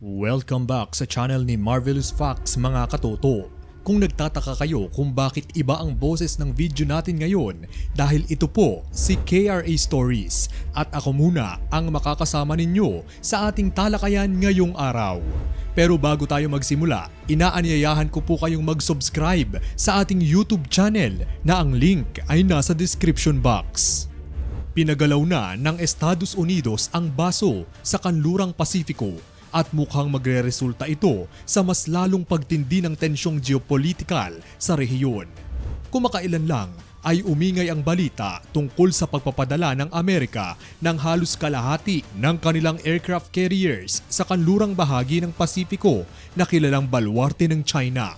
Welcome back sa channel ni Marvelous Facts mga katoto. Kung nagtataka kayo kung bakit iba ang boses ng video natin ngayon dahil ito po si KRA Stories at ako muna ang makakasama ninyo sa ating talakayan ngayong araw. Pero bago tayo magsimula, inaanyayahan ko po kayong mag-subscribe sa ating YouTube channel na ang link ay nasa description box. Pinagalaw na ng Estados Unidos ang baso sa kanlurang Pasifiko at mukhang magre-resulta ito sa mas lalong pagtindi ng tensyong geopolitikal sa rehiyon. Kumakailan lang ay umingay ang balita tungkol sa pagpapadala ng Amerika ng halos kalahati ng kanilang aircraft carriers sa kanlurang bahagi ng Pasifiko na kilalang balwarte ng China.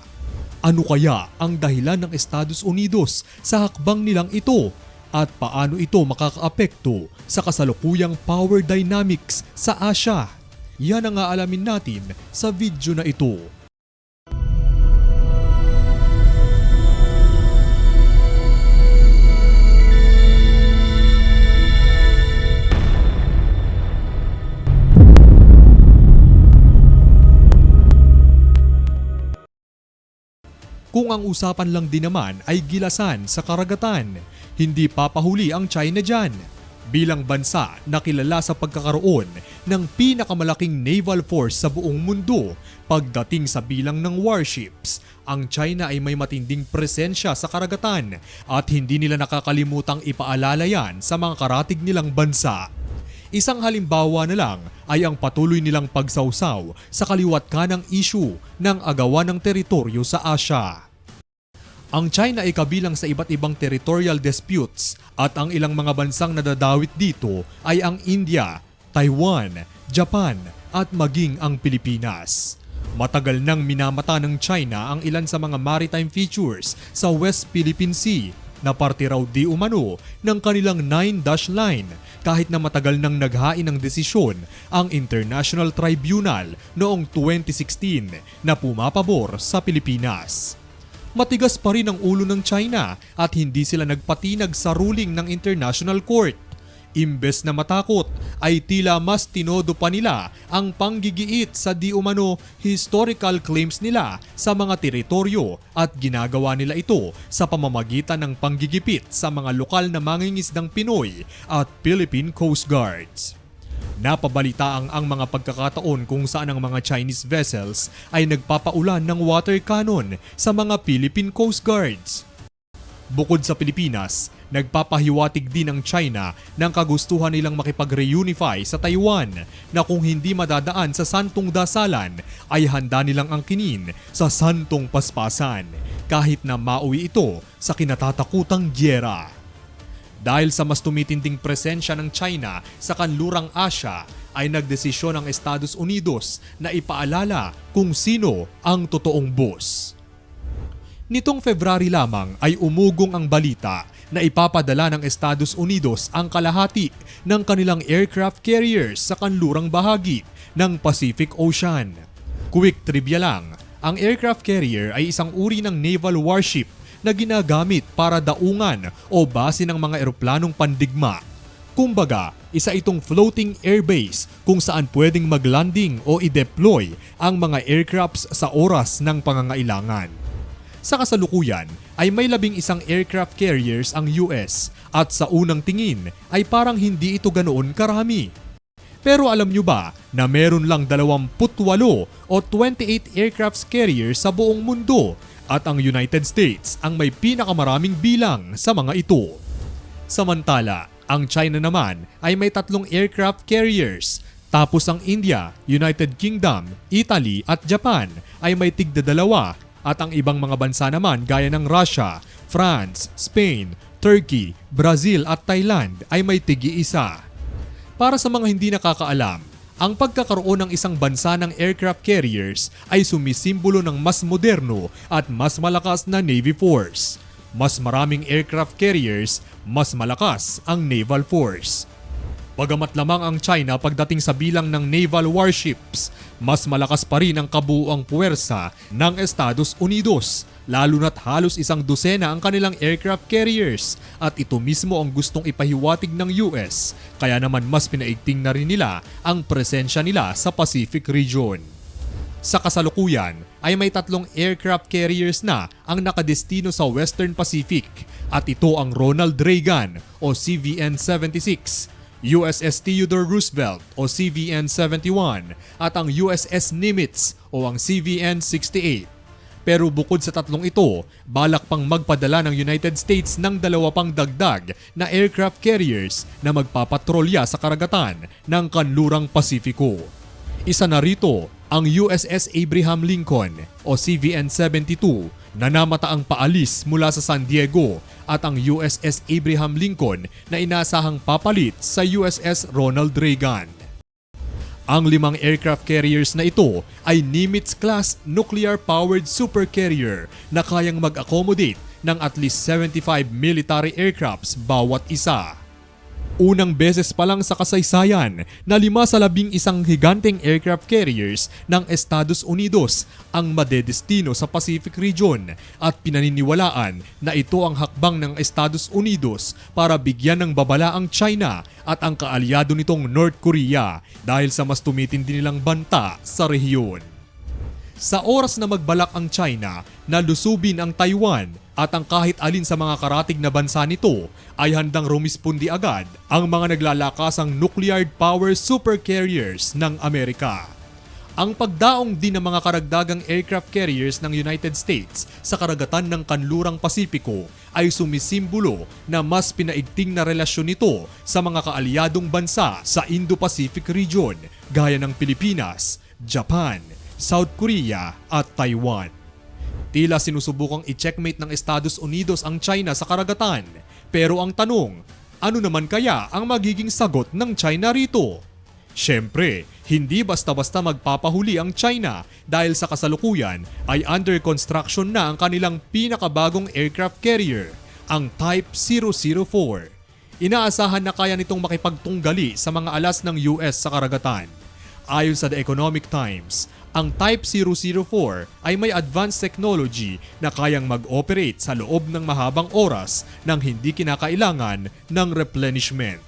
Ano kaya ang dahilan ng Estados Unidos sa hakbang nilang ito at paano ito makakaapekto sa kasalukuyang power dynamics sa Asia? Yan ang aalamin natin sa video na ito. Kung ang usapan lang din naman ay gilasan sa karagatan, hindi papahuli ang China dyan. Bilang bansa na kilala sa pagkakaroon ng pinakamalaking naval force sa buong mundo pagdating sa bilang ng warships, ang China ay may matinding presensya sa karagatan at hindi nila nakakalimutang ipaalala yan sa mga karatig nilang bansa. Isang halimbawa na lang ay ang patuloy nilang pagsawsaw sa kaliwat kanang issue ng agawan ng teritoryo sa Asia. Ang China ay kabilang sa iba't ibang territorial disputes at ang ilang mga bansang nadadawit dito ay ang India, Taiwan, Japan at maging ang Pilipinas. Matagal nang minamata ng China ang ilan sa mga maritime features sa West Philippine Sea na parte raw di umano ng kanilang 9-dash line kahit na matagal nang naghain ng desisyon ang International Tribunal noong 2016 na pumapabor sa Pilipinas matigas pa rin ang ulo ng China at hindi sila nagpatinag sa ruling ng International Court. Imbes na matakot ay tila mas tinodo pa nila ang panggigiit sa di umano historical claims nila sa mga teritoryo at ginagawa nila ito sa pamamagitan ng panggigipit sa mga lokal na mangingisdang Pinoy at Philippine Coast Guards. Napabalita ang ang mga pagkakataon kung saan ang mga Chinese vessels ay nagpapaulan ng water cannon sa mga Philippine Coast Guards. Bukod sa Pilipinas, nagpapahiwatig din ang China ng kagustuhan nilang makipag-reunify sa Taiwan na kung hindi madadaan sa santong dasalan ay handa nilang angkinin sa santong paspasan kahit na mauwi ito sa kinatatakutang gyera. Dahil sa mas tumitinding presensya ng China sa kanlurang Asya, ay nagdesisyon ang Estados Unidos na ipaalala kung sino ang totoong boss. Nitong February lamang ay umugong ang balita na ipapadala ng Estados Unidos ang kalahati ng kanilang aircraft carriers sa kanlurang bahagi ng Pacific Ocean. Quick trivia lang, ang aircraft carrier ay isang uri ng naval warship na ginagamit para daungan o base ng mga eroplanong pandigma. Kumbaga, isa itong floating airbase kung saan pwedeng maglanding o i-deploy ang mga aircrafts sa oras ng pangangailangan. Sa kasalukuyan ay may labing isang aircraft carriers ang US at sa unang tingin ay parang hindi ito ganoon karami. Pero alam nyo ba na meron lang 28 o 28 aircraft carriers sa buong mundo at ang United States ang may pinakamaraming bilang sa mga ito. Samantala, ang China naman ay may tatlong aircraft carriers tapos ang India, United Kingdom, Italy at Japan ay may tigdadalawa at ang ibang mga bansa naman gaya ng Russia, France, Spain, Turkey, Brazil at Thailand ay may tigi-isa. Para sa mga hindi nakakaalam, ang pagkakaroon ng isang bansa ng aircraft carriers ay sumisimbolo ng mas moderno at mas malakas na Navy Force. Mas maraming aircraft carriers, mas malakas ang naval force. Bagamat lamang ang China pagdating sa bilang ng naval warships, mas malakas pa rin ang kabuuang puwersa ng Estados Unidos, lalo na't halos isang dosena ang kanilang aircraft carriers at ito mismo ang gustong ipahiwatig ng US, kaya naman mas pinaigting na rin nila ang presensya nila sa Pacific region. Sa kasalukuyan ay may tatlong aircraft carriers na ang nakadestino sa Western Pacific at ito ang Ronald Reagan o CVN-76, USS Theodore Roosevelt o CVN-71 at ang USS Nimitz o ang CVN-68. Pero bukod sa tatlong ito, balak pang magpadala ng United States ng dalawa pang dagdag na aircraft carriers na magpapatrolya sa karagatan ng kanlurang Pasifiko. Isa na rito ang USS Abraham Lincoln o CVN-72 na namataang paalis mula sa San Diego at ang USS Abraham Lincoln na inasahang papalit sa USS Ronald Reagan. Ang limang aircraft carriers na ito ay Nimitz-class nuclear-powered supercarrier na kayang mag-accommodate ng at least 75 military aircrafts bawat isa. Unang beses pa lang sa kasaysayan na lima sa labing isang higanteng aircraft carriers ng Estados Unidos ang madedestino sa Pacific region at pinaniniwalaan na ito ang hakbang ng Estados Unidos para bigyan ng babala ang China at ang kaalyado nitong North Korea dahil sa mas tumitindi nilang banta sa rehiyon. Sa oras na magbalak ang China na lusubin ang Taiwan at ang kahit alin sa mga karatig na bansa nito ay handang rumispondi agad ang mga naglalakasang nuclear power supercarriers ng Amerika. Ang pagdaong din ng mga karagdagang aircraft carriers ng United States sa karagatan ng kanlurang Pasipiko ay sumisimbolo na mas pinaigting na relasyon nito sa mga kaalyadong bansa sa Indo-Pacific region gaya ng Pilipinas, Japan, South Korea at Taiwan. Tila sinusubukang i-checkmate ng Estados Unidos ang China sa karagatan. Pero ang tanong, ano naman kaya ang magiging sagot ng China rito? Siyempre, hindi basta-basta magpapahuli ang China dahil sa kasalukuyan ay under construction na ang kanilang pinakabagong aircraft carrier, ang Type 004. Inaasahan na kaya nitong makipagtunggali sa mga alas ng US sa karagatan. Ayon sa The Economic Times, ang Type 004 ay may advanced technology na kayang mag-operate sa loob ng mahabang oras nang hindi kinakailangan ng replenishment.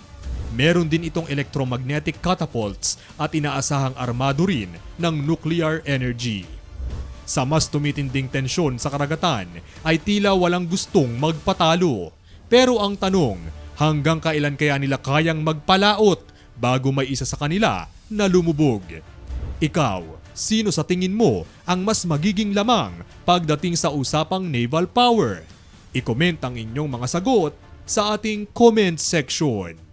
Meron din itong electromagnetic catapults at inaasahang armado rin ng nuclear energy. Sa mas tumitinding tensyon sa karagatan ay tila walang gustong magpatalo. Pero ang tanong, hanggang kailan kaya nila kayang magpalaot bago may isa sa kanila na lumubog? Ikaw, sino sa tingin mo ang mas magiging lamang pagdating sa usapang naval power? I-comment ang inyong mga sagot sa ating comment section.